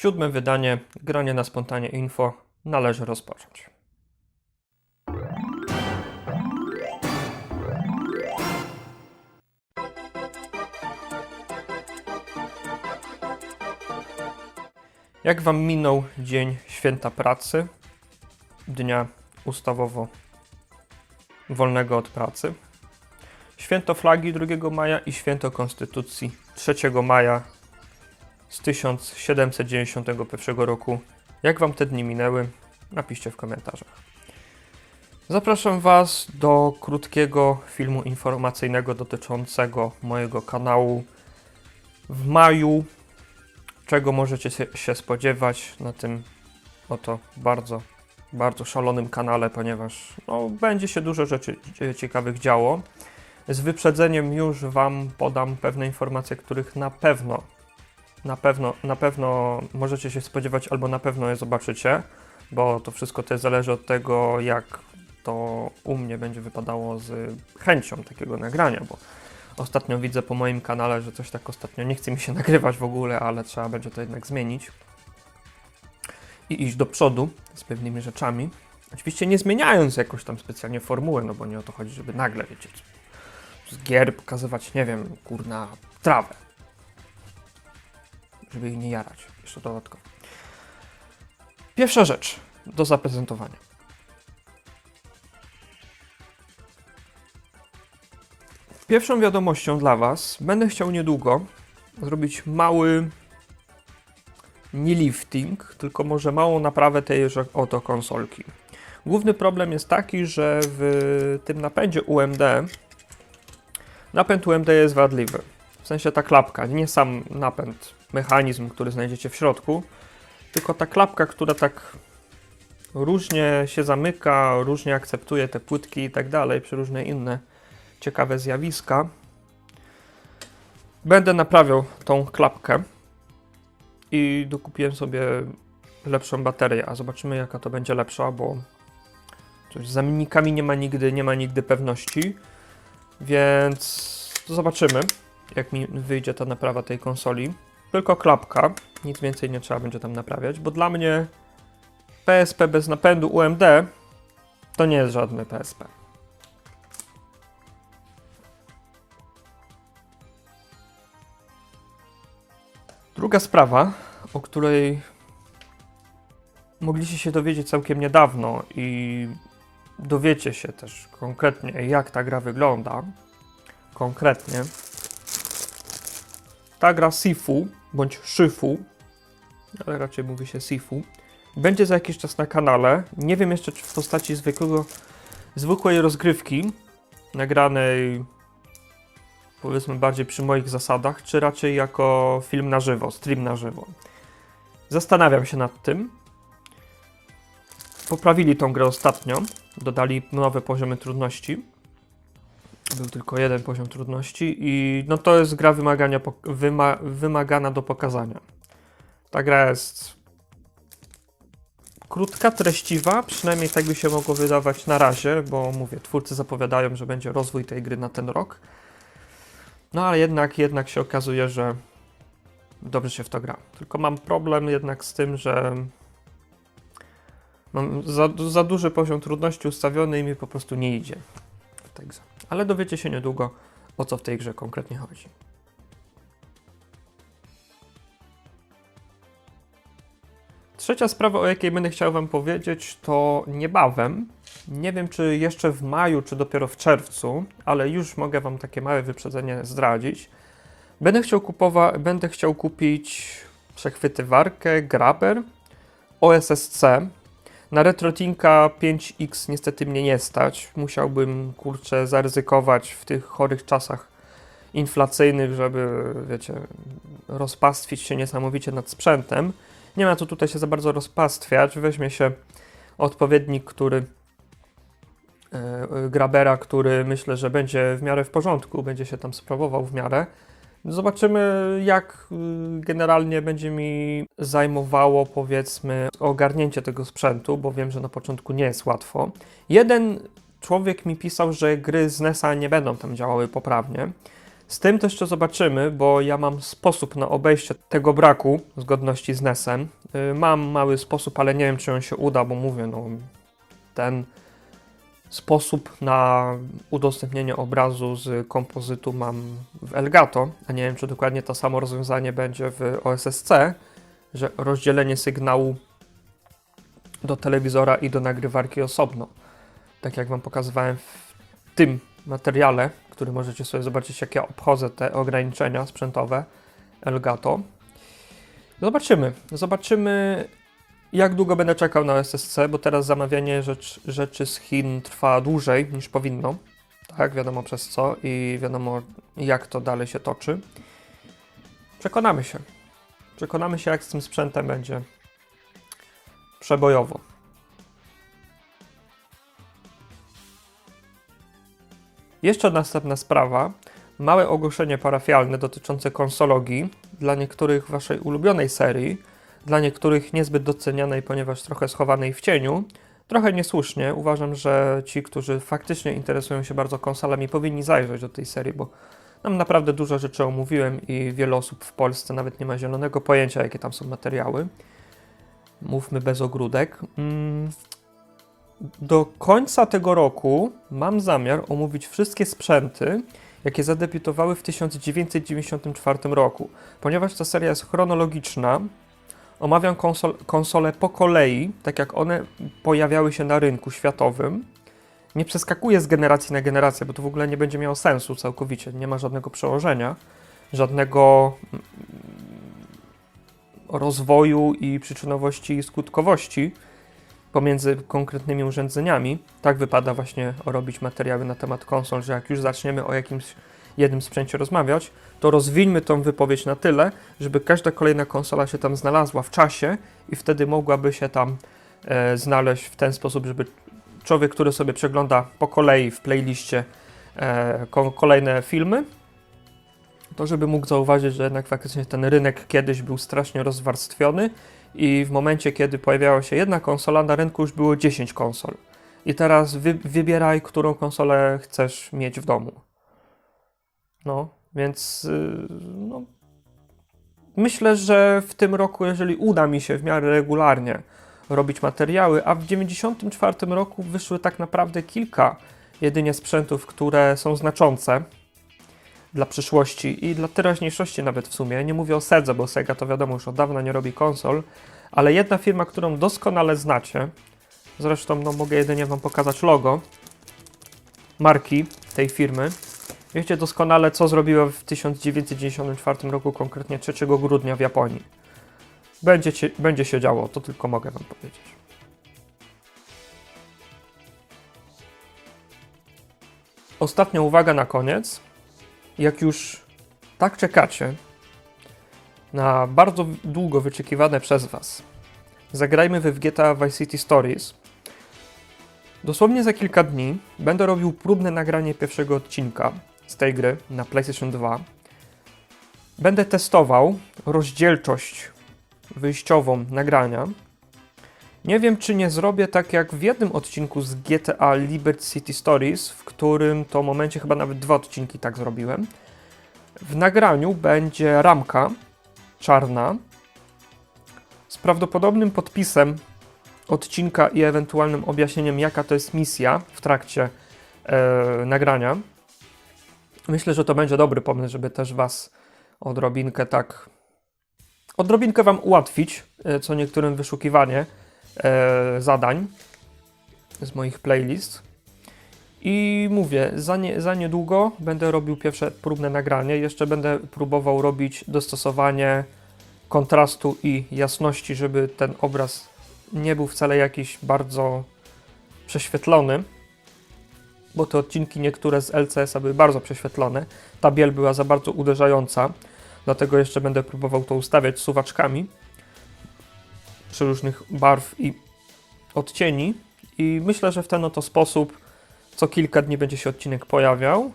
Siódme wydanie, granie na spontanie info, należy rozpocząć. Jak Wam minął dzień święta pracy, dnia ustawowo wolnego od pracy? Święto flagi 2 maja i święto konstytucji 3 maja z 1791 roku. Jak Wam te dni minęły? Napiszcie w komentarzach. Zapraszam Was do krótkiego filmu informacyjnego dotyczącego mojego kanału w maju. Czego możecie się- spodziewać na tym oto bardzo, bardzo szalonym kanale, ponieważ no, będzie się dużo rzeczy cie- ciekawych działo. Z wyprzedzeniem już Wam podam pewne informacje, których na pewno na pewno, na pewno możecie się spodziewać, albo na pewno je zobaczycie, bo to wszystko też zależy od tego, jak to u mnie będzie wypadało z chęcią takiego nagrania, bo ostatnio widzę po moim kanale, że coś tak ostatnio nie chce mi się nagrywać w ogóle, ale trzeba będzie to jednak zmienić i iść do przodu z pewnymi rzeczami. Oczywiście nie zmieniając jakoś tam specjalnie formuły, no bo nie o to chodzi, żeby nagle, wiecie, z gier pokazywać, nie wiem, kurna, trawę żeby ich nie jarać. Jeszcze dodatkowo. Pierwsza rzecz do zaprezentowania. Pierwszą wiadomością dla Was będę chciał niedługo zrobić mały nie lifting, tylko może małą naprawę tejże oto konsolki. Główny problem jest taki, że w tym napędzie UMD napęd UMD jest wadliwy. W sensie ta klapka, nie sam napęd, mechanizm, który znajdziecie w środku, tylko ta klapka, która tak różnie się zamyka, różnie akceptuje te płytki i tak dalej, przy różne inne ciekawe zjawiska. Będę naprawiał tą klapkę i dokupiłem sobie lepszą baterię, a zobaczymy jaka to będzie lepsza, bo coś z zamiennikami nie ma nigdy, nie ma nigdy pewności, więc zobaczymy jak mi wyjdzie ta naprawa tej konsoli. Tylko klapka, nic więcej nie trzeba będzie tam naprawiać, bo dla mnie PSP bez napędu UMD to nie jest żadne PSP. Druga sprawa, o której mogliście się dowiedzieć całkiem niedawno i dowiecie się też konkretnie, jak ta gra wygląda. Konkretnie. Ta gra Sifu, bądź Shifu, ale raczej mówi się Sifu, będzie za jakiś czas na kanale. Nie wiem jeszcze, czy w postaci zwykłego, zwykłej rozgrywki, nagranej powiedzmy bardziej przy moich zasadach, czy raczej jako film na żywo, stream na żywo. Zastanawiam się nad tym. Poprawili tą grę ostatnio, dodali nowe poziomy trudności. Był tylko jeden poziom trudności i no to jest gra wymagania, wyma, wymagana do pokazania. Ta gra jest krótka, treściwa, przynajmniej tak by się mogło wydawać na razie, bo mówię, twórcy zapowiadają, że będzie rozwój tej gry na ten rok. No ale jednak, jednak się okazuje, że dobrze się w to gra. Tylko mam problem jednak z tym, że mam za, za duży poziom trudności ustawiony i mi po prostu nie idzie w tej grze. Ale dowiecie się niedługo, o co w tej grze konkretnie chodzi. Trzecia sprawa, o jakiej będę chciał Wam powiedzieć, to niebawem. Nie wiem, czy jeszcze w maju, czy dopiero w czerwcu, ale już mogę Wam takie małe wyprzedzenie zdradzić. Będę chciał, kupowa- będę chciał kupić przechwytywarkę Grabber OSSC. Na RetroTinka 5X niestety mnie nie stać. Musiałbym, kurczę, zaryzykować w tych chorych czasach inflacyjnych, żeby, wiecie, rozpastwić się niesamowicie nad sprzętem. Nie ma co tutaj się za bardzo rozpastwiać. Weźmie się odpowiednik, który e, e, Grabera, który myślę, że będzie w miarę w porządku, będzie się tam sprawował w miarę. Zobaczymy, jak y, generalnie będzie mi zajmowało, powiedzmy, ogarnięcie tego sprzętu, bo wiem, że na początku nie jest łatwo. Jeden człowiek mi pisał, że gry z NES-a nie będą tam działały poprawnie. Z tym też jeszcze zobaczymy, bo ja mam sposób na obejście tego braku zgodności z NES-em. Y, Mam mały sposób, ale nie wiem, czy on się uda, bo mówię, no ten sposób na udostępnienie obrazu z kompozytu mam w Elgato, a nie wiem, czy dokładnie to samo rozwiązanie będzie w OSSC, że rozdzielenie sygnału do telewizora i do nagrywarki osobno. Tak jak Wam pokazywałem w tym materiale, który możecie sobie zobaczyć, jak ja obchodzę te ograniczenia sprzętowe Elgato. Zobaczymy. Zobaczymy, jak długo będę czekał na SSC, bo teraz zamawianie rzecz, rzeczy z Chin trwa dłużej niż powinno. Tak, wiadomo przez co i wiadomo, jak to dalej się toczy. Przekonamy się. Przekonamy się, jak z tym sprzętem będzie przebojowo. Jeszcze następna sprawa. Małe ogłoszenie parafialne dotyczące konsologii dla niektórych waszej ulubionej serii, dla niektórych niezbyt docenianej, ponieważ trochę schowanej w cieniu. Trochę niesłusznie. Uważam, że ci, którzy faktycznie interesują się bardzo konsolami, powinni zajrzeć do tej serii, bo tam naprawdę dużo rzeczy omówiłem i wiele osób w Polsce nawet nie ma zielonego pojęcia, jakie tam są materiały. Mówmy bez ogródek. Mm, do końca tego roku mam zamiar omówić wszystkie sprzęty, jakie zadebiutowały w 1994 roku. Ponieważ ta seria jest chronologiczna, omawiam konsol, konsole po kolei, tak jak one pojawiały się na rynku światowym. Nie przeskakuję z generacji na generację, bo to w ogóle nie będzie miało sensu całkowicie. Nie ma żadnego przełożenia, żadnego mm, rozwoju i przyczynowości i skutkowości pomiędzy konkretnymi urządzeniami. Tak wypada właśnie robić materiały na temat konsol, że jak już zaczniemy o jakimś jednym sprzęcie rozmawiać, to rozwińmy tą wypowiedź na tyle, żeby każda kolejna konsola się tam znalazła w czasie i wtedy mogłaby się tam e, znaleźć w ten sposób, żeby człowiek, który sobie przegląda po kolei w playliście e, ko kolejne filmy, to żeby mógł zauważyć, że jednak faktycznie ten rynek kiedyś był strasznie rozwarstwiony i w momencie, kiedy pojawiała się jedna konsola, na rynku już było 10 konsol. I teraz wy wybieraj, którą konsolę chcesz mieć w domu. No, więc yy, no, myślę, że w tym roku, jeżeli uda mi się w miarę regularnie robić materiały, a w 1994 roku wyszły tak naprawdę kilka jedynie sprzętów, które są znaczące dla przyszłości i dla teraźniejszości nawet w sumie. Nie mówię o Sedze, bo Sega to wiadomo już od dawna nie robi konsol, ale jedna firma, którą doskonale znacie, zresztą no, mogę jedynie Wam pokazać logo marki tej firmy. Wiecie doskonale, co zrobiła w 1994 roku, konkretnie 3 grudnia w Japonii. Będzie, ci, będzie się działo, to tylko mogę Wam powiedzieć. Ostatnia uwaga na koniec. Jak już tak czekacie na bardzo długo wyczekiwane przez Was, zagrajmy w GTA Vice City Stories. Dosłownie za kilka dni będę robił próbne nagranie pierwszego odcinka z tej gry na PlayStation 2. Będę testował rozdzielczość wyjściową nagrania. Nie wiem, czy nie zrobię tak jak w jednym odcinku z GTA Liberty City Stories, w którym to momencie chyba nawet dwa odcinki tak zrobiłem. W nagraniu będzie ramka czarna z prawdopodobnym podpisem odcinka i ewentualnym objaśnieniem, jaka to jest misja w trakcie e, nagrania. Myślę, że to będzie dobry pomysł, żeby też Was odrobinkę tak. odrobinkę Wam ułatwić, e, co niektórym wyszukiwanie e, zadań z moich playlist. I mówię, za, nie, za niedługo będę robił pierwsze próbne nagranie. Jeszcze będę próbował robić dostosowanie kontrastu i jasności, żeby ten obraz nie był wcale jakiś bardzo prześwietlony, bo te odcinki niektóre z LCS-a były bardzo prześwietlone. Ta biel była za bardzo uderzająca, dlatego jeszcze będę próbował to ustawiać suwaczkami przy różnych barw i odcieni. I myślę, że w ten oto sposób co kilka dni będzie się odcinek pojawiał.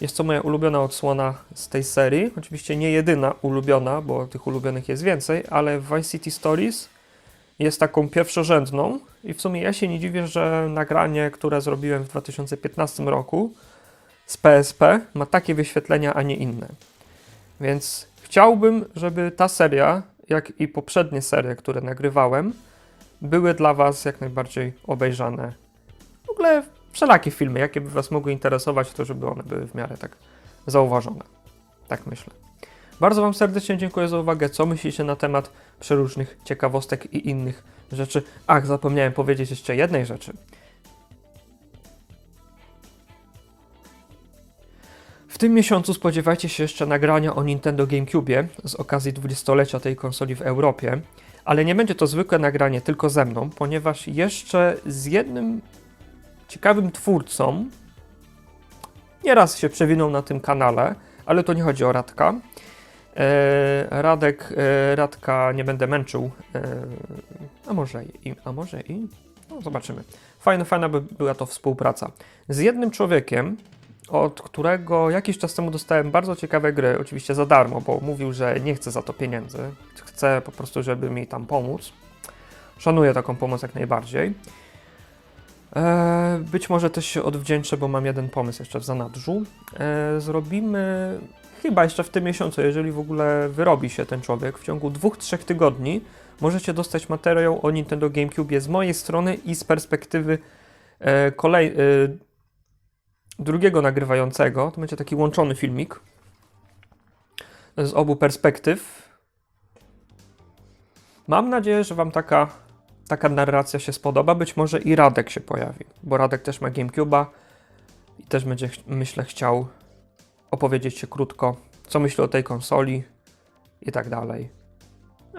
Jest to moja ulubiona odsłona z tej serii. Oczywiście nie jedyna ulubiona, bo tych ulubionych jest więcej, ale Vice City Stories jest taką pierwszorzędną i w sumie ja się nie dziwię, że nagranie, które zrobiłem w 2015 roku, z PSP ma takie wyświetlenia, a nie inne. Więc chciałbym, żeby ta seria, jak i poprzednie serie, które nagrywałem, były dla Was jak najbardziej obejrzane. W ogóle wszelakie filmy, jakie by Was mogły interesować, to żeby one były w miarę tak zauważone. Tak myślę. Bardzo Wam serdecznie dziękuję za uwagę. Co myślicie na temat przeróżnych ciekawostek i innych rzeczy? Ach, zapomniałem powiedzieć jeszcze jednej rzeczy. W tym miesiącu spodziewajcie się jeszcze nagrania o Nintendo GameCube z okazji 20-lecia tej konsoli w Europie, ale nie będzie to zwykłe nagranie tylko ze mną, ponieważ jeszcze z jednym ciekawym twórcą nieraz się przewinął na tym kanale, ale to nie chodzi o Radka. E, Radek, e, Radka nie będę męczył, e, a może i, a może i, no zobaczymy. Fajna, fajna by była to współpraca. Z jednym człowiekiem, od którego jakiś czas temu dostałem bardzo ciekawe gry, oczywiście za darmo, bo mówił, że nie chce za to pieniędzy, chce po prostu, żeby mi tam pomóc. Szanuję taką pomoc jak najbardziej. Być może też się odwdzięczę, bo mam jeden pomysł jeszcze w zanadrzu. Zrobimy chyba jeszcze w tym miesiącu, jeżeli w ogóle wyrobi się ten człowiek, w ciągu dwóch, trzech tygodni możecie dostać materiał o Nintendo GameCube z mojej strony i z perspektywy e, kolej, e, drugiego nagrywającego. To będzie taki łączony filmik z obu perspektyw. Mam nadzieję, że Wam taka, taka narracja się spodoba. Być może i Radek się pojawi, bo Radek też ma GameCube'a i też będzie, myślę, chciał opowiedzieć się krótko, co myśli o tej konsoli i tak dalej.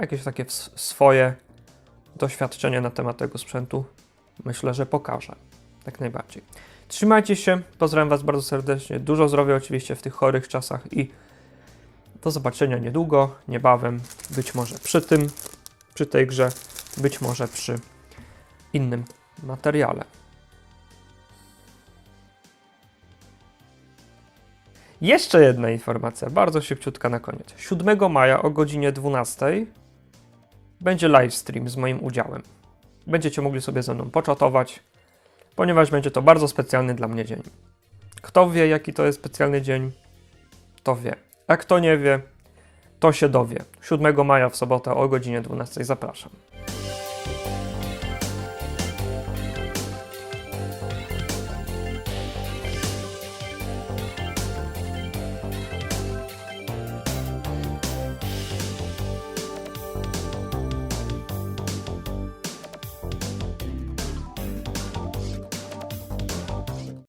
Jakieś takie swoje doświadczenie na temat tego sprzętu myślę, że pokaże. Tak najbardziej. Trzymajcie się, pozdrawiam Was bardzo serdecznie. Dużo zdrowia oczywiście w tych chorych czasach i do zobaczenia niedługo, niebawem, być może przy tym, przy tej grze, być może przy innym materiale. Jeszcze jedna informacja, bardzo szybciutka na koniec. 7 maja o godzinie 12 będzie livestream z moim udziałem. Będziecie mogli sobie ze mną poczatować, ponieważ będzie to bardzo specjalny dla mnie dzień. Kto wie, jaki to jest specjalny dzień, to wie. A kto nie wie, to się dowie. 7 maja w sobotę o godzinie 12 zapraszam.